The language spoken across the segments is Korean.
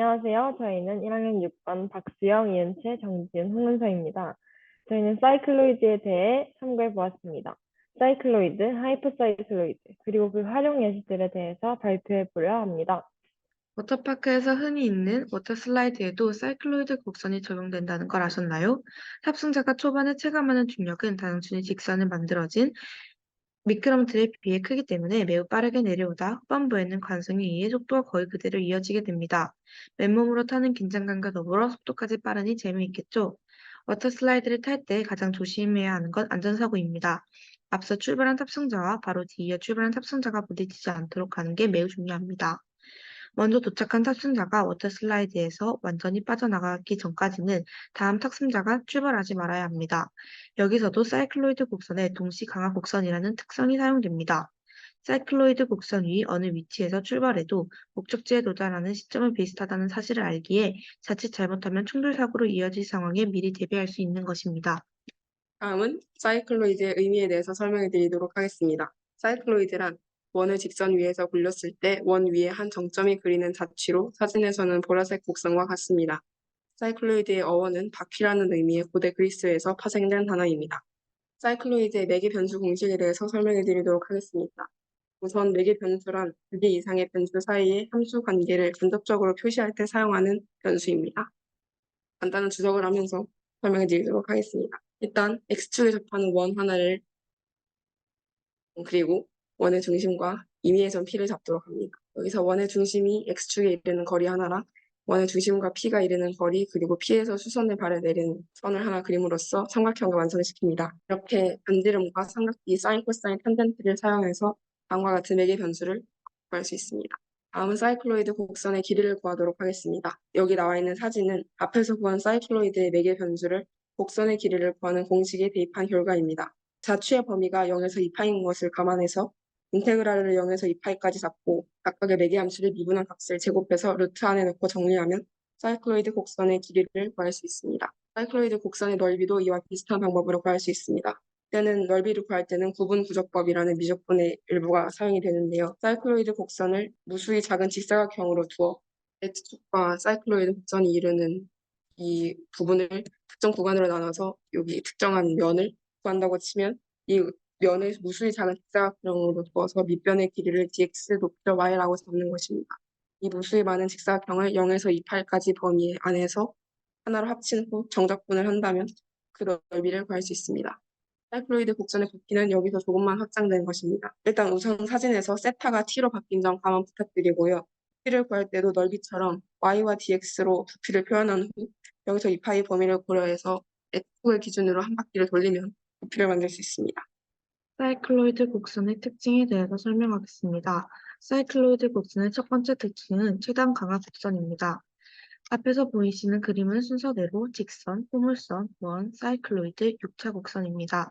안녕하세요. 저희는 1학년 6반 박수영, 이은채, 정지은, 홍은서입니다. 저희는 사이클로이드에 대해 참고해 보았습니다. 사이클로이드, 하이퍼사이클로이드, 그리고 그 활용 예시들에 대해서 발표해 보려 합니다. 워터파크에서 흔히 있는 워터슬라이드에도 사이클로이드 곡선이 적용된다는 걸 아셨나요? 탑승자가 초반에 체감하는 중력은 단순히 직선을 만들어진 미끄럼틀에 비해 크기 때문에 매우 빠르게 내려오다 후반부에는 관성에 의해 속도가 거의 그대로 이어지게 됩니다. 맨몸으로 타는 긴장감과 더불어 속도까지 빠르니 재미있겠죠? 워터슬라이드를 탈 때 가장 조심해야 하는 건 안전사고입니다. 앞서 출발한 탑승자와 바로 뒤이어 출발한 탑승자가 부딪히지 않도록 하는 게 매우 중요합니다. 먼저 도착한 탑승자가 워터슬라이드에서 완전히 빠져나가기 전까지는 다음 탑승자가 출발하지 말아야 합니다. 여기서도 사이클로이드 곡선의 동시 강화 곡선이라는 특성이 사용됩니다. 사이클로이드 곡선 위 어느 위치에서 출발해도 목적지에 도달하는 시점은 비슷하다는 사실을 알기에 자칫 잘못하면 충돌 사고로 이어질 상황에 미리 대비할 수 있는 것입니다. 다음은 사이클로이드의 의미에 대해서 설명해 드리도록 하겠습니다. 사이클로이드란 원을 직선 위에서 굴렸을 때 원 위에 한 정점이 그리는 자취로 사진에서는 보라색 곡선과 같습니다. 사이클로이드의 어원은 바퀴라는 의미의 고대 그리스에서 파생된 단어입니다. 사이클로이드의 매개 변수 공식에 대해서 설명해 드리도록 하겠습니다. 우선 매개 변수란 두 개 이상의 변수 사이의 함수 관계를 간접적으로 표시할 때 사용하는 변수입니다. 간단한 주석을 하면서 설명해 드리도록 하겠습니다. 일단 x축에 접하는 원 하나를 그리고 원의 중심과 임의의 P를 잡도록 합니다. 여기서 원의 중심이 x축에 이르는 거리 하나랑 원의 중심과 P가 이르는 거리 그리고 P에서 수선을 발에 내리는 선을 하나 그림으로써 삼각형을 완성시킵니다. 이렇게 반지름과 삼각비, 사인, 코사인, 탄젠트를 사용해서 다음과 같은 매개 변수를 구할 수 있습니다. 다음은 사이클로이드 곡선의 길이를 구하도록 하겠습니다. 여기 나와 있는 사진은 앞에서 구한 사이클로이드의 매개 변수를 곡선의 길이를 구하는 공식에 대입한 결과입니다. 자취의 범위가 0에서 2파인 것을 감안해서 인테그랄을 0에서 2파이까지 잡고 각각의 매개 함수를 미분한 값을 제곱해서 루트 안에 넣고 정리하면 사이클로이드 곡선의 길이를 구할 수 있습니다. 사이클로이드 곡선의 넓이도 이와 비슷한 방법으로 구할 수 있습니다. 때는 넓이를 구할 때는 구분 구적법이라는 미적분의 일부가 사용이 되는데요. 사이클로이드 곡선을 무수히 작은 직사각형으로 두어 X축과 사이클로이드 곡선이 이루는 이 부분을 특정 구간으로 나눠서 여기 특정한 면을 구한다고 치면 이 면을 무수히 작은 직사각형으로 두어서 밑변의 길이를 dx 높여 y라고 잡는 것입니다. 이 무수히 많은 직사각형을 0에서 28까지 범위 안에서 하나로 합친 후 정적분을 한다면 그 넓이를 구할 수 있습니다. 사이클로이드 곡선의 부피는 여기서 조금만 확장된 것입니다. 일단 우선 사진에서 세타가 t로 바뀐 점 감안 부탁드리고요. 부피를 구할 때도 넓이처럼 y와 dx로 부피를 표현한 후 여기서 2파이 범위를 고려해서 x축을 기준으로 한 바퀴를 돌리면 부피를 만들 수 있습니다. 사이클로이드 곡선의 특징에 대해서 설명하겠습니다. 사이클로이드 곡선의 첫 번째 특징은 최단 강화 곡선입니다. 앞에서 보이시는 그림은 순서대로 직선, 포물선, 원, 사이클로이드, 6차 곡선입니다.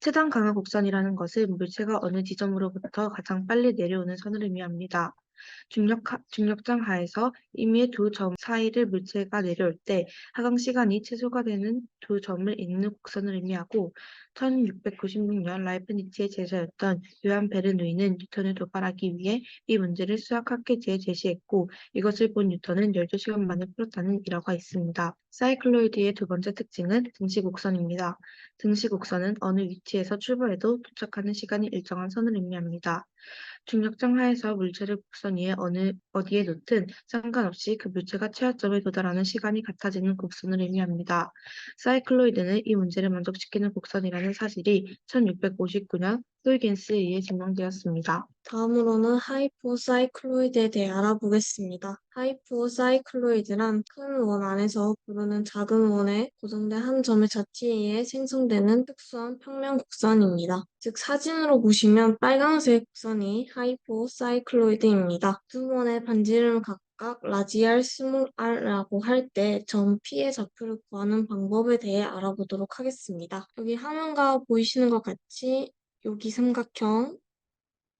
최단 강화 곡선이라는 것은 물체가 어느 지점으로부터 가장 빨리 내려오는 선을 의미합니다. 중력, 중력장 하에서 임의의 두 점 사이를 물체가 내려올 때 하강 시간이 최소가 되는 두 점을 잇는 곡선을 의미하고 1696년 라이프니츠의 제자였던 요한 베르누이는 뉴턴을 도발하기 위해 이 문제를 수학학계지에 제시했고 이것을 본 뉴턴은 12시간 만에 풀었다는 일화가 있습니다. 사이클로이드의 두 번째 특징은 등시 곡선입니다. 등시 곡선은 어느 위치에서 출발해도 도착하는 시간이 일정한 선을 의미합니다. 중력장 하에서 물체를 곡선 위에 어느 어디에 놓든 상관없이 그 물체가 최하점에 도달하는 시간이 같아지는 곡선을 의미합니다. 사이클로이드는 이 문제를 만족시키는 곡선이라는 사실이 1659년 huygens 의해 증명되었습니다. 다음으로는 하이포사이클로이드에 대해 알아보겠습니다. 하이포사이클로이드란 큰 원 안에서 부르는 작은 원에 고정된 한 점의 자취에 의해 생성되는 특수한 평면 곡선입니다. 즉 사진으로 보시면 빨간색 곡선이 하이포사이클로이드입니다. 두 원의 반지름을 각각 라지알, 스몰 r라고 할 때 점 P의 좌표를 구하는 방법에 대해 알아보도록 하겠습니다. 여기 화면과 보이시는 것 같이 여기 삼각형,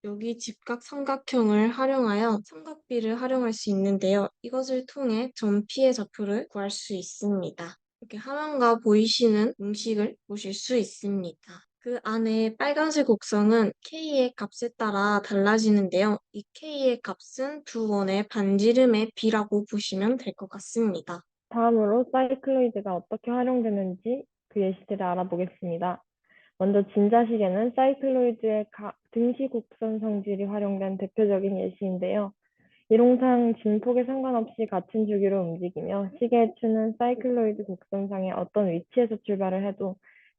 여기 직각 삼각형을 활용하여 삼각비를 활용할 수 있는데요. 이것을 통해 점 P의 좌표를 구할 수 있습니다. 이렇게 화면과 보이시는 공식을 보실 수 있습니다. 그 안에 빨간색 곡선은 K의 값에 따라 달라지는데요. 이 K의 값은 두 원의 반지름의 비라고 보시면 될 것 같습니다. 다음으로 사이클로이드가 어떻게 활용되는지 그 예시들을 알아보겠습니다. 먼저 진자식에는 사이클로이드의 가- 등시 곡선 성질이 활용된 대표적인 예시인데요. 이론상 진폭에 상관없이 같은 주기로 움직이며 시계의 추는 사이클로이드 곡선상의 어떤 위치에서 출발을 해도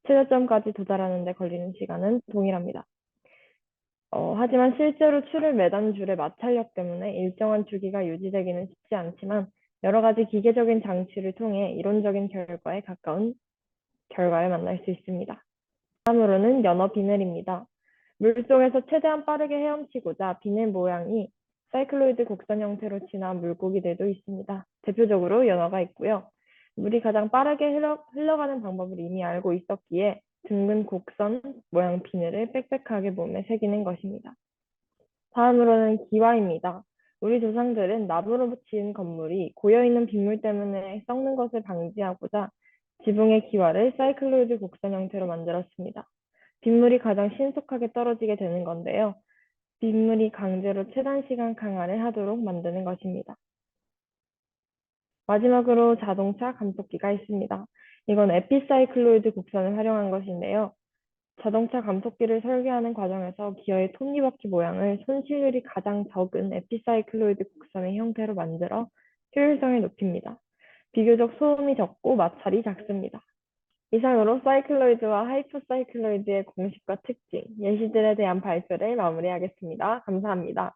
최저점까지 도달하는 데 걸리는 시간은 동일합니다. 어, 하지만 실제로 추를 매단 줄의 마찰력 때문에 일정한 주기가 유지되기는 쉽지 않지만 여러 가지 기계적인 장치를 통해 이론적인 결과에 가까운 결과를 만날 수 있습니다. 다음으로는 연어 비늘입니다. 물속에서 최대한 빠르게 헤엄치고자 비늘 모양이 사이클로이드 곡선 형태로 진화한 물고기들도 있습니다. 대표적으로 연어가 있고요. 물이 가장 빠르게 흘러, 흘러가는 방법을 이미 알고 있었기에 둥근 곡선 모양 비늘을 빽빽하게 몸에 새기는 것입니다. 다음으로는 기와입니다. 우리 조상들은 나무로 지은 건물이 고여있는 빗물 때문에 썩는 것을 방지하고자 지붕의 기와를 사이클로이드 곡선 형태로 만들었습니다. 빗물이 가장 신속하게 떨어지게 되는 건데요. 빗물이 강제로 최단 시간 강화를 하도록 만드는 것입니다. 마지막으로 자동차 감속기가 있습니다. 이건 에피사이클로이드 곡선을 활용한 것인데요. 자동차 감속기를 설계하는 과정에서 기어의 톱니바퀴 모양을 손실률이 가장 적은 에피사이클로이드 곡선의 형태로 만들어 효율성을 높입니다. 비교적 소음이 적고 마찰이 작습니다. 이상으로 사이클로이드와 하이퍼사이클로이드의 공식과 특징, 예시들에 대한 발표를 마무리하겠습니다. 감사합니다.